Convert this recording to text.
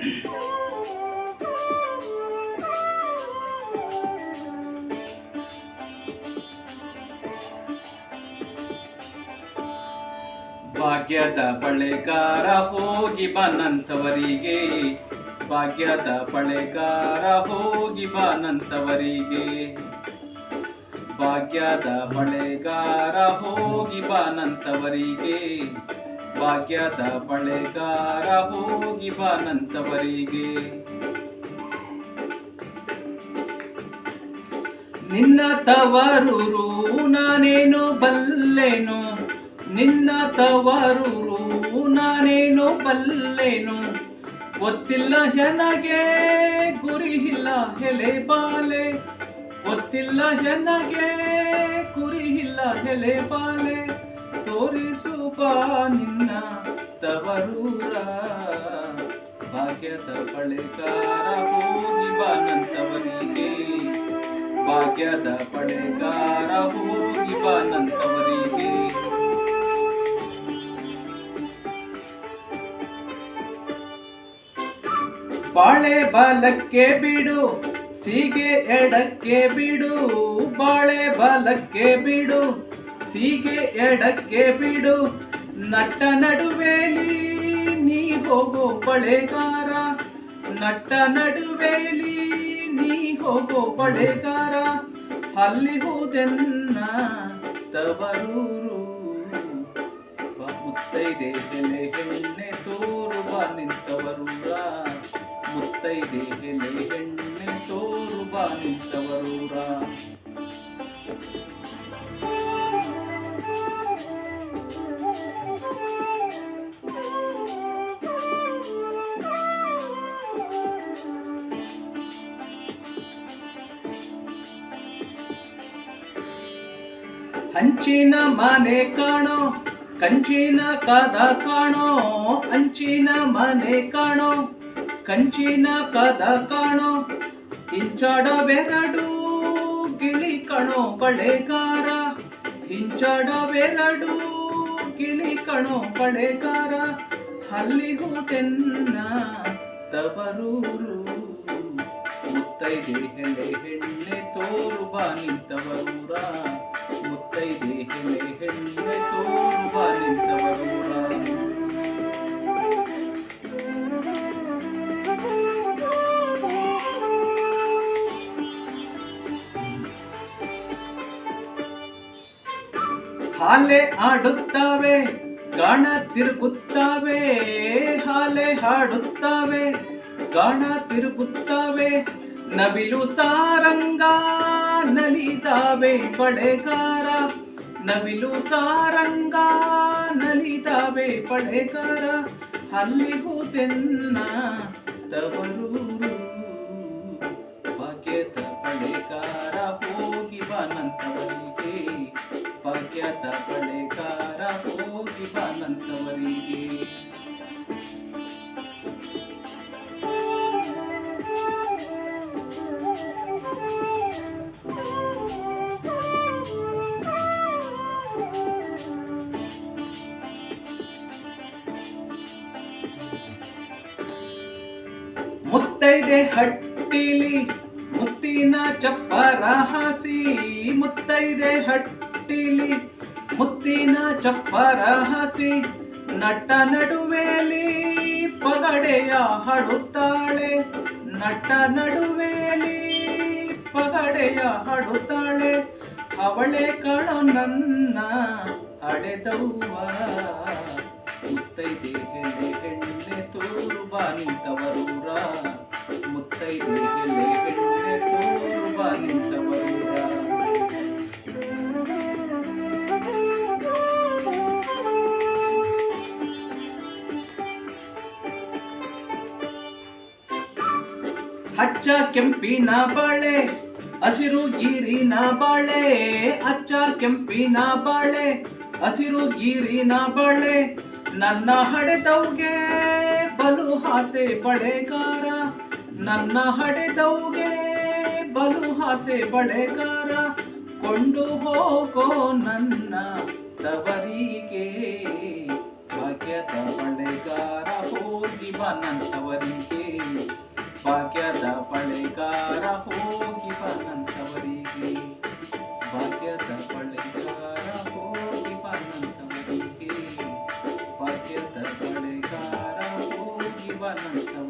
ಭಾಗ್ಯದ ಬಳೆಗಾರ ಹೋಗಿ ಬನಂತವರಿಗೆ. ಭಾಗ್ಯದ ಬಳೆಗಾರ ಹೋಗಿ ಬನಂತವರಿಗೆ. ಭಾಗ್ಯದ ಬಳೆಗಾರ ಹೋಗಿ ಬನಂತವರಿಗೆ. ಭಾಗ್ಯದ ಬಳೆಗಾರ ಹೋಗಿ ಬಾನಂತವರಿಗೆ ನಿನ್ನ ತವರು ನಾನೇನು ಬಲ್ಲೆನು? ನಿನ್ನ ತವರೂರು ನಾನೇನು ಬಲ್ಲೆನು? ಗೊತ್ತಿಲ್ಲ ನನಗೆ ಗುರಿ ಇಲ್ಲ ಹೆಲೆ ಬಾಲೆ. ಗೊತ್ತಿಲ್ಲ ಜನಗೆ ಗುರಿ ಇಲ್ಲ ಹೆಲೆ ಬಾಲೆ. ತೋರಿಸು ಬಾ ನಿನ್ನ ತವರೂರ. ಭಾಗ್ಯದ ಬಳೆಗಾರ ಹೋಗಿ ಬಾನಂತವರಿಗೆ. ಭಾಗ್ಯದ ಬಳೆಗಾರ ಹೋಗಿ ಬಾಳೆ ಬಾಲಕ್ಕೆ ಬಿಡು, ಸೀಗೆ ಎಡಕ್ಕೆ ಬಿಡು. ಬಾಳೆ ಬಾಲಕ್ಕೆ ಬಿಡು ಸೀಗೆ ಎಡಕ್ಕೆ ಬಿಡು. ನಟ್ಟ ನಡುವೆಲಿ ನೀ ಹೋಗೋ ಬಳೆಗಾರ. ನಟ್ಟ ನಡುವೆಲಿ ನೀ ಹೋಗೋ ಬಳೆಗಾರ. ಅಲ್ಲಿ ಹೋದೆನ್ನ ತವರೂರು. ಮುತ್ತೈದೆ ಹೆಲೆ ಹೆಣ್ಣೆ ತೋರು. ಬಾ, ನಿಂತವರೂರ. ಮುತ್ತೈದೆ ಹೆಲೆ ಹೆಣ್ಣೆ ತೋರು. ಬಾ, ನಿಂತವರೂರ. ಹಂಚಿನ ಮನೆ ಕಾಣೋ, ಕಂಚಿನ ಕದ ಕಾಣೋ, ಅಂಚಿನ ಮನೆ ಕಾಣೋ, ಕಂಚಿನ ಕದ ಕಾಣೋ. ಹಿಂಚಾಡವೆರಡು ಗಿಳಿ ಕಣೋ ಬಳೆಗಾರ, ಹಿಂಚಾಡವೆರಡು ಗಿಳಿ ಕಣೋ ಬಳೆಗಾರ. ಅಲ್ಲಿಗೂ ತವರೂರು, ಮುತ್ತೈದೆ ಹೆಣ್ಣೆ ಹೆಣ್ಣೆ ತೋರು ಬಾ ನಿಂತವರೂರ. ಮುತ್ತೈದೆ ಹೆಲೆ ಹೆಣ್ಣೆ ತೋರುವ ನಿಂತವರೂರ ಹಾಲೆ ಆಡುತ್ತವೆ ಗಣ ತಿರುಗುತ್ತವೆ ಹಾಲೆ ಹಾಡುತ್ತವೆ ಗಾಣ ತಿರುಗುತ್ತವೆ ನವಿಲು ಸಾರಂಗ ನಲಿದಾವೆ ಪಡೆಗಾರ. ನವಿಲು ಸಾರಂಗ ನಲಿದಾವೆ ಪಡೆಗಾರ. ಅಲ್ಲಿಗೂ ತೆನ್ನ ತವರೂರು ಭಾಗ್ಯದ ಬಳೆಗಾರ ಹೋಗಿ ಬಾನಂತವರಿಗೆ. ಭಾಗ್ಯದ ಬಳೆಗಾರ ಹೋಗಿ ಬಾನಂತವರಿಗೆ. ಮುತ್ತೈದೆ ಹಟ್ಟಿಲಿ, ಮುತ್ತಿನ ಚಪ್ಪರ ಹಾಸಿ ಮುತ್ತೈದೆ ಹಟ್ಟಿಲಿ, ಮುತ್ತಿನ ಚಪ್ಪರ ಹಾಸಿ ನಟ್ಟ ನಡುವೆಲಿ ಪಗಡೆಯ ಹಾಡುತ್ತಾಳೆ ನಟ್ಟ ನಡುವೆಲಿ ಪಗಡೆಯ ಹಾಡುತ್ತಾಳೆ, ಅವಳೆ ಕಾಣೋ ನನ್ನ ಅಡೆದವ್ವ ಮುತ್ತೈದೆ ಹೆಲೆ ಹೆಣ್ಣೆ ತೋರು ಬಾ ನಿಂತವರೂರ ಮುತ್ತೈದೆ ಹೆಲೆ ಹೆಣ್ಣೆ ತೋರು ಬಾ ನಿಂತವರೂರ ಹಚ್ಚ ಕೆಂಪಿನ ಬಾಳೆ, ಹಸಿರು ಗೀರಿನ ಬಾಳೆ ಅಚ್ಚ ಕೆಂಪಿನ ಬಾಳೆ, ಹಸಿರು ಗೀರಿನ ಬಾಳೆ. ನನ್ನ ಹಡೆದವ್ಗೆ ಬಲು ಹಾಸೆ ಬಳೆಗಾರ ನನ್ನ ಹಡೆದವ್ಗೆ ಬಲು ಹಾಸೆ ಬಳೆಗಾರ ಕೊಂಡು ಹೋಗೋ ನನ್ನ ತವರಿಗೆ ಭಾಗ್ಯದ ಬಳೆಗಾರ ಹೋಗಿ ಬನಂತವರಿಗೆ ಭಾಗ್ಯದ ಬಳೆಗಾರ ಹೋಗಿ ಬನಂತವರಿಗೆ ಭಾಗ್ಯದ ಬಳೆಗಾರ Thank you.